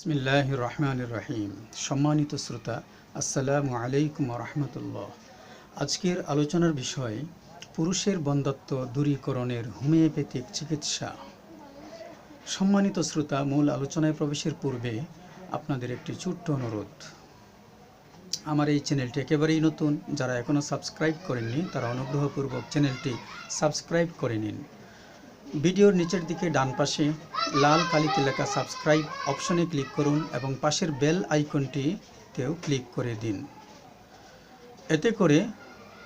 বিসমিল্লাহ রহমান রহিম সম্মানিত শ্রোতা, আসসালামু আলাইকুম রহমতুল্লাহ। আজকের আলোচনার বিষয়, পুরুষের বন্ধত্ব দূরীকরণের হোমিওপ্যাথিক চিকিৎসা। সম্মানিত শ্রোতা, মূল আলোচনায় প্রবেশের পূর্বে আপনাদের একটি ছোট্ট অনুরোধ। আমার এই চ্যানেলটি একেবারেই নতুন, যারা এখনও সাবস্ক্রাইব করেননি, তারা অনুগ্রহপূর্বক চ্যানেলটি সাবস্ক্রাইব করে নিন। ভিডিওর নিচের দিকে ডান পাশে লাল কালিতে লেখা সাবস্ক্রাইব অপশনে ক্লিক করুন এবং পাশের বেল আইকনটিতেও ক্লিক করে দিন। এতে করে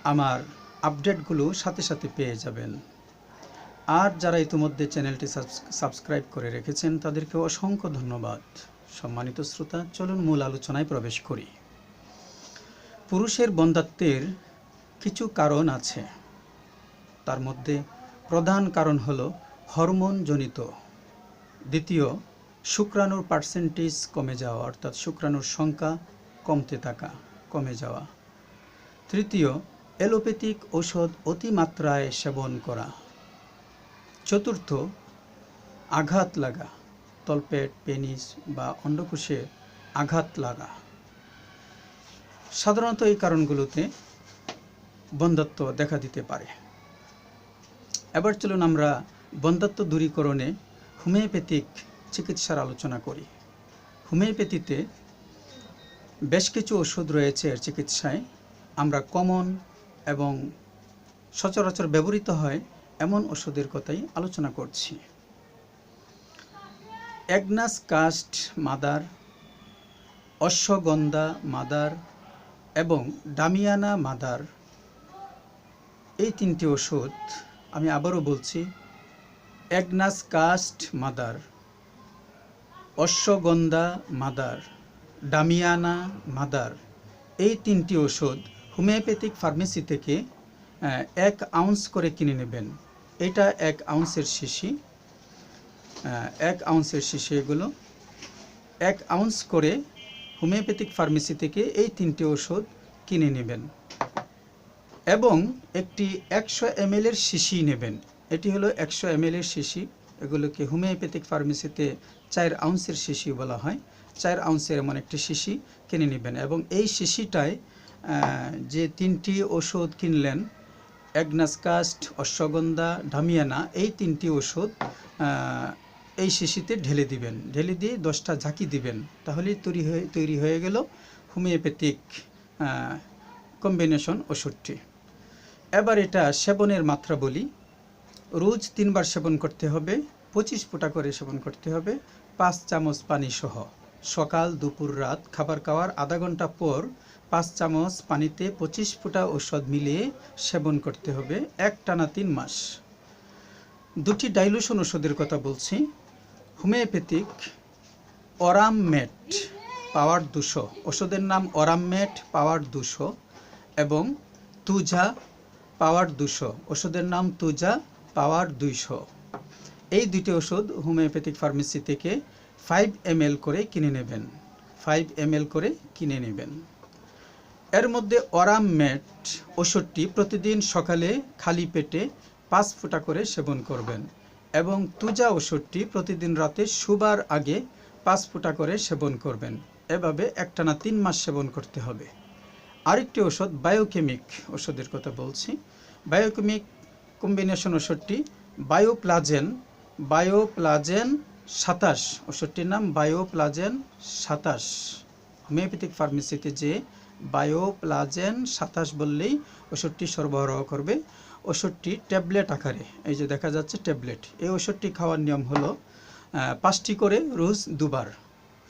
আমার আপডেটগুলো সাথে সাথে পেয়ে যাবেন। আর যারা ইতিমধ্যে চ্যানেলটি সাবস্ক্রাইব করে রেখেছেন, তাদেরকে অসংখ্য ধন্যবাদ। সম্মানিত শ্রোতা, চলুন মূল আলোচনায় প্রবেশ করি। পুরুষের বন্ধাত্বের কিছু কারণ আছে। তার মধ্যে প্রধান কারণ হল হরমোনজনিত। দ্বিতীয়, শুক্রাণুর পার্সেন্টেজ কমে যাওয়া, অর্থাৎ শুক্রাণুর সংখ্যা কমতে থাকা, কমে যাওয়া। তৃতীয়, অ্যালোপ্যাথিক ঔষধ অতিমাত্রায় সেবন করা। চতুর্থ, আঘাত লাগা, তলপেট, পেনিস বা অন্ডকোষে আঘাত লাগা। সাধারণত এই কারণগুলোতে বন্ধত্ব দেখা দিতে পারে। এবার চলুন আমরা বন্ধাত্ব দূরীকরণে হোমিওপ্যাথিক চিকিৎসার আলোচনা করি। হোমিওপ্যাথিতে বেশ কিছু ওষুধ রয়েছে এর চিকিৎসায়। আমরা কমন এবং সচরাচর ব্যবহৃত হয় এমন ওষুধের কথাই আলোচনা করছি। Agnus castus mother ashwagandha mother এবং ডামিয়ানা মাদার এই তিনটি ওষুধ আমি আবারও বলছি agnus castus mother ashwagandha mother damiana mother এই তিনটি ওষুধ হোমিওপ্যাথিক ফার্মেসি থেকে এক আউন্স করে কিনে নেবেন। এটা এক আউন্সের শিশি এক আউন্সের শিশি এগুলো। এক আউন্স করে হোমিওপ্যাথিক ফার্মেসি থেকে এই তিনটি ওষুধ কিনে নেবেন। এবং একটি একশো এর শিশি নেবেন। এটি হলো একশো এর শিশি। এগুলোকে হোমিওপ্যাথিক ফার্মেসিতে চার আউন্সের শিশি বলা হয়। চার আউন্সের এমন একটি শিশি কিনে নেবেন এবং এই শিশিটায় যে তিনটি ওষুধ কিনলেন, অ্যাগনাসকাস্ট, অশ্বগন্ধা ঢামিয়ানা এই তিনটি ওষুধ এই শিশিতে ঢেলে দিবেন। ঢেলে দিয়ে দশটা ঝাঁকি দিবেন। তাহলেই তৈরি হয়ে তৈরি হয়ে গেল হোমিওপ্যাথিক কম্বিনেশন ওষুধটি। এবার এটা সেবনের মাত্রা বলি। রোজ তিনবার সেবন করতে হবে, পঁচিশ ফুটা করে সেবন করতে হবে, পাঁচ চামচ পানি সহ। সকাল, দুপুর, রাত খাবার খাওয়ার আধা ঘণ্টা পর পাঁচ চামচ পানিতে পঁচিশ ফুটা ঔষধ মিলিয়ে সেবন করতে হবে এক টানা তিন মাস। দুটি ডাইলুশন ওষুধের কথা বলছি। হোমিওপ্যাথিক অরামমেট পাওয়ার দুশো। ওষুধের নাম অরামমেট পাওয়ার দুশো এবং তুজা পাওয়ার দুশো। ওষুধের নাম তুজা, পাওয়ার দুইশো। এই দুটি ওষুধ হোমিওপ্যাথিক ফার্মেসি থেকে ফাইভ এম করে কিনে নেবেন। ফাইভ এম করে কিনে নেবেন। এর মধ্যে অরাম ম্যাট ওষুধটি প্রতিদিন সকালে খালি পেটে পাঁচ ফুটা করে সেবন করবেন এবং তুজা ওষুধটি প্রতিদিন রাতে শুবার আগে পাঁচ ফুটা করে সেবন করবেন। এভাবে একটানা তিন মাস সেবন করতে হবে। আরেকটি ওষুধ বায়োকেমিক ওষুধের কথা বলছি। বায়োকেমিক কম্বিনেশন ওষুধটি বায়োপ্লাজেন বায়োপ্লাজেন সাতাশ ওষুধটির নাম বায়োপ্লাজেন সাতাশ। হোমিওপ্যাথিক ফার্মেসিতে যে বায়োপ্লাজেন সাতাশ বললেই ওষুধটি সরবরাহ করবে। ওষুধটি ট্যাবলেট আকারে, এই যে দেখা যাচ্ছে ট্যাবলেট, এই ওষুধটি খাওয়ার নিয়ম হলো পাঁচটি করে রোজ দুবার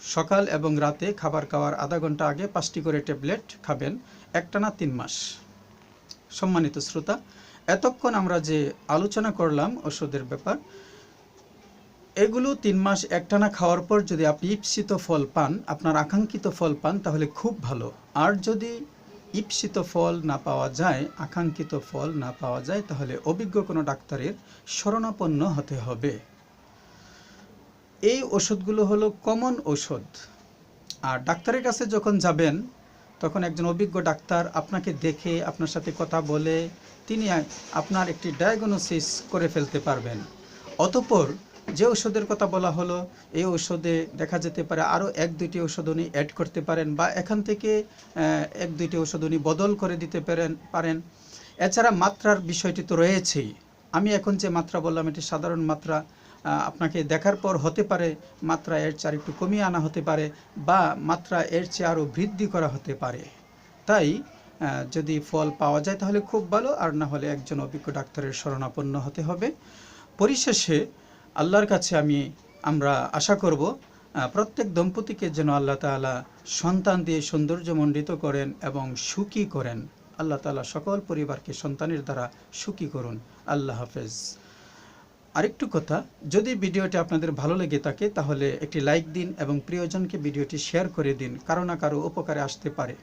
সকাল এবং রাতে খাবার খাওয়ার আধা ঘণ্টা আগে পাঁচটি করে ট্যাবলেট খাবেন, একটানা তিন মাস। সম্মানিত শ্রোতা, এতক্ষণ আমরা যে আলোচনা করলাম ওষুধের ব্যাপার, এগুলো তিন মাস একটানা খাওয়ার পর যদি আপনি ইপ্সিত ফল পান, আপনার আকাঙ্ক্ষিত ফল পান, তাহলে খুব ভালো। আর যদি ইপ্সিত ফল না পাওয়া যায়, আকাঙ্ক্ষিত ফল না পাওয়া যায়, তাহলে অভিজ্ঞ কোনো ডাক্তারের শরণাপন্ন হতে হবে। এই ওষুধগুলো হলো কমন ওষুধ। আর ডাক্তারের কাছে যখন যাবেন, তখন একজন অভিজ্ঞ ডাক্তার আপনাকে দেখে, আপনার সাথে কথা বলে, তিনি আপনার একটি ডায়াগনোসিস করে ফেলতে পারবেন। অতপর যে ওষুধের কথা বলা হলো, এই ঔষধে দেখা যেতে পারে আরও এক, দুইটি ওষুধ উনি অ্যাড করতে পারেন বা এখান থেকে এক, দুইটি ওষুধ উনি বদল করে দিতে পারেন পারেন। এছাড়া মাত্রার বিষয়টি তো রয়েছেই। আমি এখন যে মাত্রা বললাম, এটি সাধারণ মাত্রা। আপনাকে দেখার পর হতে পারে মাত্রা এর চেয়ে একটু কমিয়ে আনা হতে পারে বা মাত্রা এর চেয়ে আরও বৃদ্ধি করা হতে পারে। তাই যদি ফল পাওয়া যায় তাহলে খুব ভালো, আর না হলে একজন অভিজ্ঞ ডাক্তারের শরণাপন্ন হতে হবে। পরিশেষে আল্লাহর কাছে আমি, আমরা আশা করব প্রত্যেক দম্পতিকে যেন আল্লাহ তাআলা সন্তান দিয়ে সৌন্দর্যমণ্ডিত করেন এবং সুখী করেন। আল্লাহ তাআলা সকল পরিবারকে সন্তানের দ্বারা সুখী করুন। আল্লাহ হাফেজ। আরেকটু কথা, যদি ভিডিওটি আপনাদের ভালো লেগে থাকে তাহলে একটি লাইক দিন এবং প্রিয়জনকে ভিডিওটি শেয়ার করে দিন, কারও না কারও উপকারে আসতে পারে।